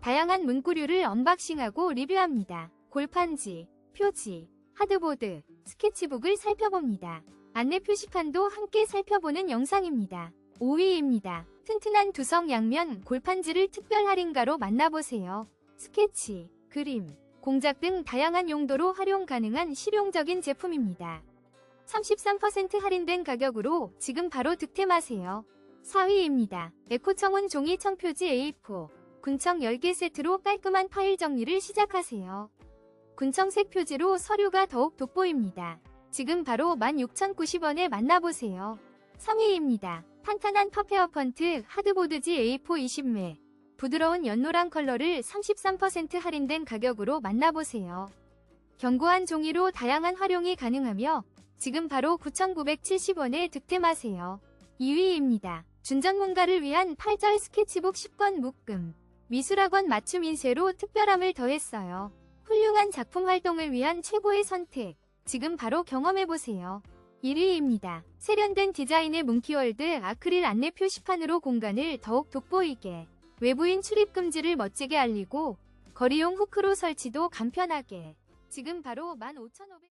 다양한 문구류를 언박싱하고 리뷰합니다. 골판지, 표지, 하드보드, 스케치북을 살펴봅니다. 안내 표시판도 함께 살펴보는 영상입니다. 5위입니다. 튼튼한 두성 양면 골판지를 특별 할인가로 만나보세요. 스케치, 그림, 공작 등 다양한 용도로 활용 가능한 실용적인 제품입니다. 33% 할인된 가격으로 지금 바로 득템하세요. 4위입니다. 에코청원 종이 청표지 A4 군청 10개 세트로 깔끔한 파일 정리를 시작하세요. 군청색 표지로 서류가 더욱 돋보입니다. 지금 바로 16,090원에 만나보세요. 3위입니다. 탄탄한 퍼페어 펀트 하드보드지 A4 20매 부드러운 연노랑 컬러를 33% 할인된 가격으로 만나보세요. 견고한 종이로 다양한 활용이 가능하며 지금 바로 9,970원에 득템하세요. 2위입니다. 준전문가를 위한 8절 스케치북 10권 묶음 미술학원 맞춤 인쇄로 특별함을 더했어요. 훌륭한 작품 활동을 위한 최고의 선택. 지금 바로 경험해보세요. 1위입니다. 세련된 디자인의 뭉키월드 아크릴 안내 표시판으로 공간을 더욱 돋보이게 외부인 출입 금지를 멋지게 알리고 거리용 후크로 설치도 간편하게 지금 바로 15,500